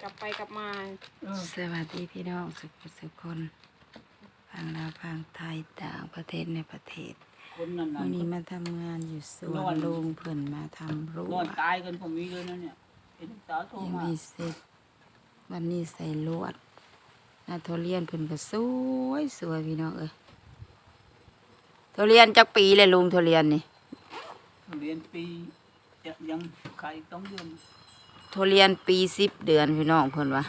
กลับไปกลับมาสวัสดีพี่น้องสุขสุขคนพังลาวพังไทยต่างประเทศในประเทศคนนั้นน่ะวันนี้มาทำงานอยู่สวนลุงเพิ่นมาทำรั้นวอนตายกันผมมีเลยนะเนี่ยเห็นสาวโทรยังมาไม่เสร็จ วันนี้ใส่ลวดนาโทเรียนเพิ่นก็สวยสวยพี่น้องเอ้ยโทเรียนจักปีเลยลุงโทเรียนนี่ เรียนปียังยังขายต้องเดือนโทเรียนปีสิบเดือนพี่น้องเพิ่นว่า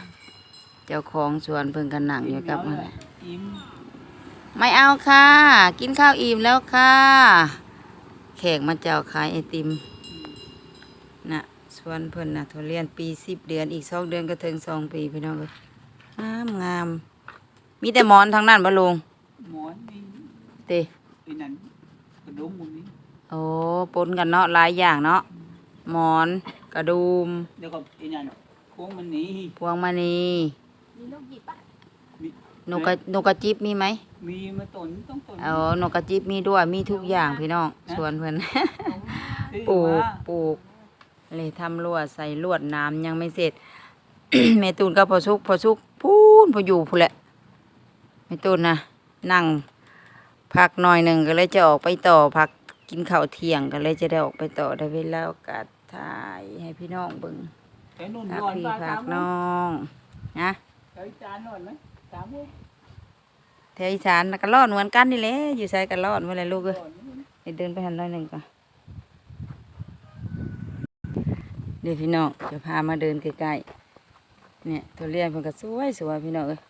เจ้าของสวนเพิ่นก็นั่งอยู่กับมันอิ่มไม่เอาค่ะ กินข้าวอิ่มแล้วค่ะ แขกมาเจ้าขายไอติมน่ะสวนเพิ่นน่ะทุเรียนปีสิบเดือนอีกสองเดือนก็ถึงสองปีพี่น้องเลยงามงามมีแต่หมอนทางนั้นบ่ลุงหมอนมีเตไอ้นั่นกระดุมหมดนี้โอ้ปนกันเนาะหลายอย่างเนาะหมอน กระดุมเดี๋ยวก็ไอ้นั่นโค้งมันหนีพวงมณีมีลูกหยิบปะมีนกกระนกกระจิบมีไหมมีมาตนต้องตนเอานกกระจิบมีด้วยมีทุกอย่างพี่น้องสวนเพิ่นซื้อปลูกมาปลูกเลยทำลวดใส่ลวดน้ำยังไม่เสร็จแม่ตูนก็พอชุกพอชุกพูนพออยู่พูนแหละแม่ตูนนะนั่งพักหน่อยหนึ่งก็เลยจะออกไปต่อพักกินข้าวเที่ยงก็เลยจะได้ออกไปต่อได้เวลาโอกาส ถ่ายให้พี่น้องเบิ่งไอ้นุ่นพักนอนพี่บ้านพัตากมน้องนะไอ้จานนอนไหมตามพวกแถวอีสานน่ะก็รอดเหมือนกันนี่แหละอยู่ใส่ก็รอดเมื่อไรลูกเอ้ยเดี๋ยวเดินไปหันหน่อยหนึ่งก่อนเดี๋ยวพี่น้องจะพามาเดินใกล้ๆเนี่ยทุเรียนเพิ่นก็สวยสวยพี่น้องเอ้ย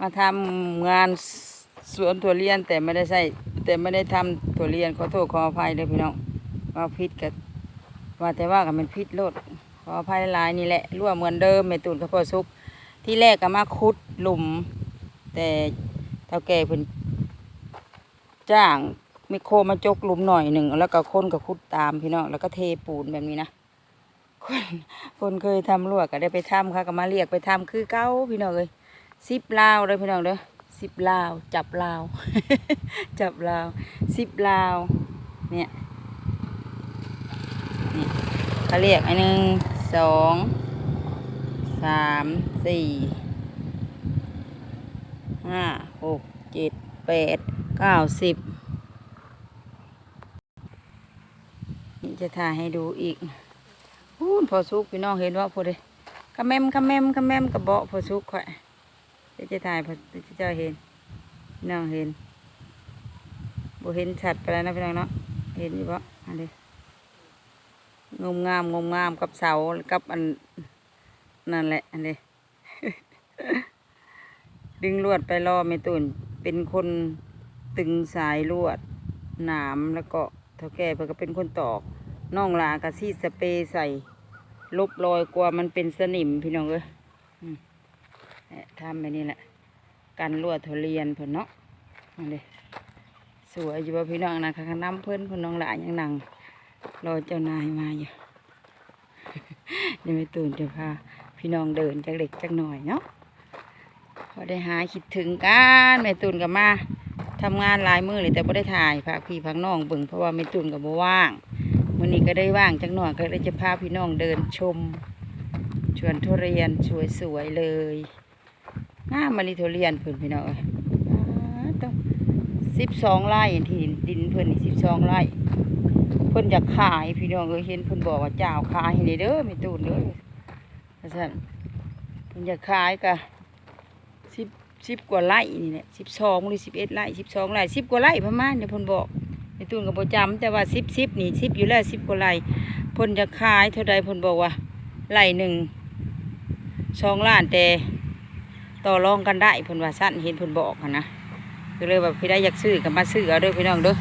มาทำงานสวนทุเรียนแต่ไม่ได้ใส่แต่ไม่ได้ทำทุเรียนขอโทษขออภัยเลยพี่น้องว่าพิษกับ ว่าแต่ว่ากับมันพิษโลดขออภัยลายนี่แหละรั่วเหมือนเดิมไม่ตุนข้าวโพดซุปที่แรกก็มาขุดหลุม แต่เท่าแก่เพิ่นจ้างไมโครมาจกหลุมหน่อยหนึ่งแล้วก็คนก็ขุดตามพี่น้องแล้วก็เทปูนแบบนี้นะคนคนเคยทำลวก็ได้ไปทำค่ะก็มาเรียกไปทำคือเก้าพี่น้องเลยสิบลาวเลยพี่น้องเด้อสิบลาว จับลาว จับลาวสิบลาว เนี่ย เขาเรียกอันหนึ่งสองสามสี่ห้าหกเจ็ดแปดเก้าสิบนี่จะถ่ายให้ดูอีกพูนพอสุกพี่น้องเห็นว่าพอดีกระแมมกระแมมกระแมมกระเบาะพอสุกค่อยเดี๋ยวจะถ่ายพอจ้าเห็นพี่น้องเห็นบ่เห็นชัดไปแล้วนะพี่น้องเนาะเห็นอยู่ปะอันนี้ งมงามงมงามกับเสากับอันนั่นแหละอันนี้ดึงลวดไปล่อไม่ตุนเป็นคนตึงสายลวดหนามแล้วก็เท่าแก่เพื่อก็เป็นคนตอกน่องลากระซีดสเปรย์ใส่ลบรอยกลัวมันเป็นสนิมพี่น้องเอ้ยนี่ทำแบบนี้แหละกันลวดทุเรียนเพิ่นเนาะเอาเลยสวยอยู่ว่าพี่น้องนะคะน้ำเพิ่อนเพิ่นน้องหลานยังนั่ง รอเจ้านายมาอยู่เดี๋ยวไม่ตื่นจะพาพี่น้องเดินจากเล็กจากหน่อยเนาะพอได้หายคิดถึงกันแม่ตุนกับมาทำงานหลายมือเลยแต่ไม่ได้ถ่ายพาพี่พักน้องเบิ่งเพราะว่าแม่ตุนกับบ่ว่างวันนี้ก็ได้ว่างจักหน่อยก็เลยจะพาพี่น้องเดินชมชวนทุเรียนสวยๆเลยงามมาลิทุเรียนเพิ่นพี่น้องต้องสิบสองไร่ที่ดินเพิ่นนี่สิบสองไร่ เพิ่นอยากขายพี่น้องเอ้ยเห็นเพิ่นบอกว่าเจ้าขายให้นี่เด้อม่ตูนเด้อว่าซั่นเพิ่นอยากขายกะสิบสิบกว่าไร่นี่แหละสิบสองหรือสิบเอ็ดไร่สิบสองไร่สิบกว่าไร่ประมาณเนี่ยเพิ่นบอกม่ตูนก็บ่จำแต่ว่าสิบสิบนี่สิบอยู่แล้วสิบกว่าไร่เพิ่นจะขายเท่าใดเพิ่นบอกว่าไร่หนึ่งสองล้านแต่ต่อรองกันได้เพิ่นว่าสั้นเห็นเพิ่นบอกนะก็เลยแบบพี่ได้อยากซื้อก็มาซื้อเอาด้อพี่น้องเด้อ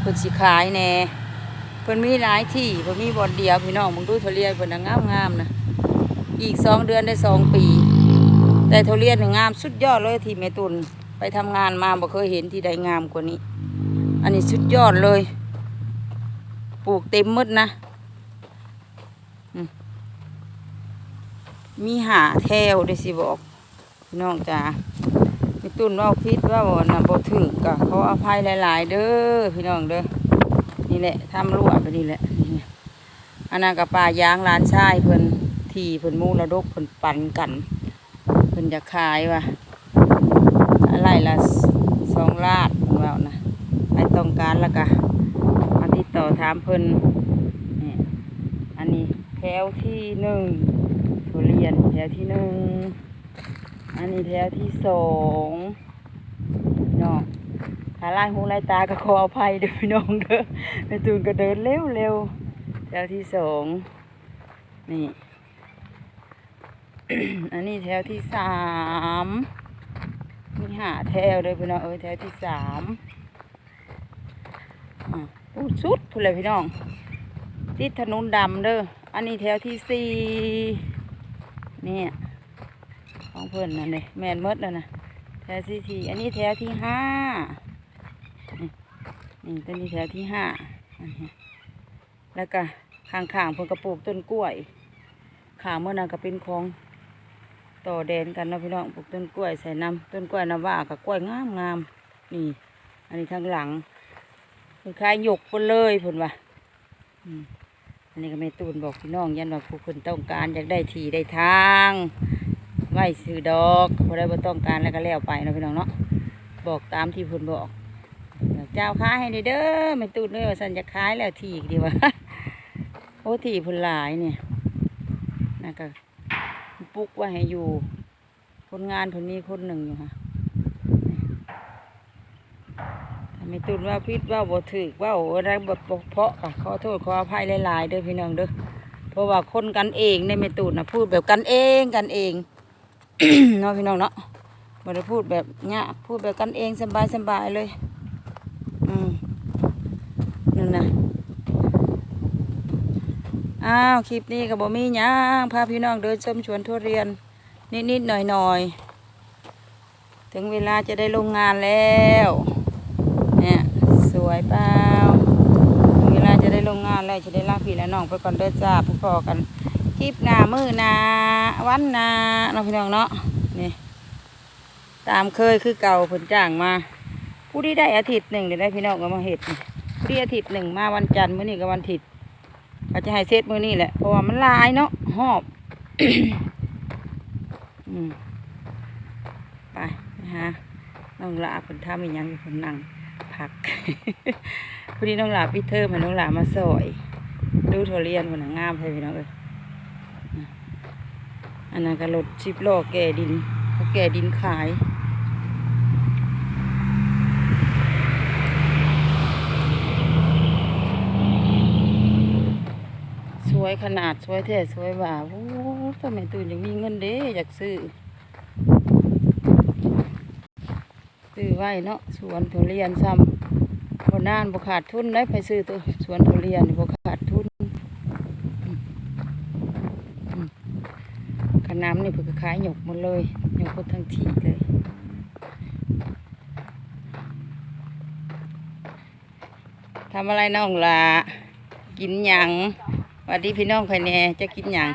เพิ่นสิขายแน่ เพิ่นมีหลายที่เพิ่นมีบ่อนเดียวพี่น้องมึงดูทุเรียนเพิ่นน่ะงามงามๆนะอีกสองเดือนได้สองปี แต่ทุเรียนนี่งามสุดยอดเลยที่แม่ตุนไปทำงานมาบ่เคยเห็นที่ใดงามกว่านี้ อันนี้สุดยอดเลย ปลูกเต็มหมดนะมีหาแถวเด้สิบอกพี่น้องจ๋าแม่ตุนว่าพิษว่าบ่นะบ่ถึกก็ขออภัยหลาย ๆ เด้อพี่น้องเด้อ นี่แหละทำรั่วไปนี่แหละอันนั้นกับป่ายางร้านชายเพิ่นที่เพิ่นมูระดกเพิ่นปันกันเพิ่นจะขายว่ะอะไรละสองลาดเพิ่นว่านะใครต้องการล้วก็มาติดต่อถามเพิ่นนี่อันนี้แถวที่หนึ่งทุเรียนแถวที่หนึ่งอันนี้แถวที่สองเนาะาล่างหูลายตาก็ขออภัยเด้อพี่น้องเด้อแม่ตูนก็เดินเร็วเร็วแถวที่สองนี่ อันนี้แถวที่สามมีหาแถวเลยพี่น้องเอ้ยแถวที่สามอู้สุดพูดเลยพี่น้องติดถนนดำเด้ออันนี้แถวที่สี่นี่ของเพื่อนนั่นเลยแมนเมดแล้วนะแถวที่สี่อันนี้แถวที่ห้า นี่ตัวนี้แถวที่ห้าแล้วก็ข้างๆเพื่อนกระปลูกต้นกล้วยขาเมื่อนั้นก็เป็นของต่อแดนกันนะพี่น้องปลูกต้นกล้วยใส่น้ำต้นกล้วยน้ำว่ากับกล้วยงามงามนี่ อันนี้ข้างหลังคล้ายหยกไปเลยเพิ่นว่าอืมอันนี้ก็แม่ตูนบอกพี่น้องยันว่าผู้คนต้องการอยากได้ทีได้ทางไหวซื้อดอกพอได้บ่ต้องการแล้วก็แล้วไปนะพี่น้องเนาะบอกตามที่เพิ่นบอก เจ้าค้าให้เด้อแม่ตูนเลยว่าสันจะขายแล้วทีอีกดีว่าโอ้ทีเพิ่นหลายเนี่ยน่าก็ปลุกว่าให้อยู่ คนงานเพิ่นมีคนหนึ่งอยู่ค่ะถ้าแม่ตูนว่าพิษว่าบ่ถึกว่าอะไรบ่เพาะค่ะขอโทษขออภัยหลายๆเด้อพี่น้องเด้อเพราะว่าคนกันเองในแม่ตูนนะพูดแบบกันเองกันเองเนาะพี่น้องเนาะบ่ได้พูดแบบเนี้ยพูดแบบกันเองสบายสบายๆเลย อืมนั่นนะอ้าว คลิปนี้ก็บ่มีหยังพาพี่น้องเดินชมสวนทุเรียน นิดๆหน่อยๆ ถึงเวลาจะได้ลงงานแล้ว เนี่ย สวยเปล่าถึงเวลาจะได้ลงงานแล้วจะได้ลาพี่และน้องไปก่อนเด้อจ้าพอๆกันคลิปหน้ามือหนาวันหนาเนาะพี่น้องเนาะนี่ตามเคยคือเก่าผลจ้างมา ผู้ที่ได้อาทิตย์หนึ่งเดี๋ยวได้พี่น้องก็มาเห็ดผู้ที่อาทิตย์หนึ่งมาวันจันทร์มื้อนี้ก็วันอาทิตย์เขาจะให้เซตมื้อนี้แหละเพราะว่ามันลายเนาะหอบไปนะฮะน้องละเพิ่นทำอียังอยู่เพิ่นนั่งผักพอดีน้องลาพี่เทอมให้น้องลามาสอย ดูทุเรียนคนน่ะงามเลยพี่น้องเอ้ยอันนั้นก็รถชิปล้อแก่ดินเขาแก่ดินขาย ส วยขนาดสวยแท้สวยว่าโอ้ทำไมตื่นยังมีเงินเด้อยากซื้อซื้อไว้เนาะสวนทุเรียนซ้ำบ่นานบ่ขาดทุนได้ไปซื้อตัวสวนทุเรียนบ่ขาดทุนขน้ำนี่เพิ่นก็ขายหยกหมดเลยหยกหมดทั้งทีเลยทำอะไรน้องล่ะกินยัง วัดดีพี่น้องใครแหน่จะกินหยัง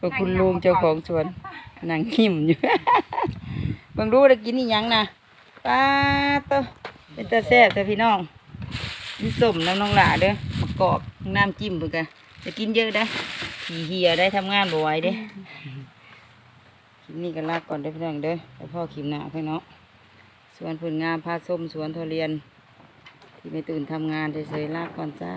ก็คุณลุงเจ้าของสวนนั่งหิมอยู่เบิ่งดูได้กินนี่ยังนะป้าเตอเป็นตาแซ่บแต่พี่น้องนี่สมน้ำน้องหลาเด้อมะกอกน้ำจิ้มเพิ่นกันจะกินเยอะได้ขี่เหียได้ทำงานบ่ไหวเด้คลิปนี้ก็ลาก่อนเด้อพี่น้องเด้อแล้วพ่อคลิปหน้าพี่น้องสวนผลงามพาส้มสวนทุเรียน ที่ไม่ตื่นทำงานเฉยๆลาก่อนจ้า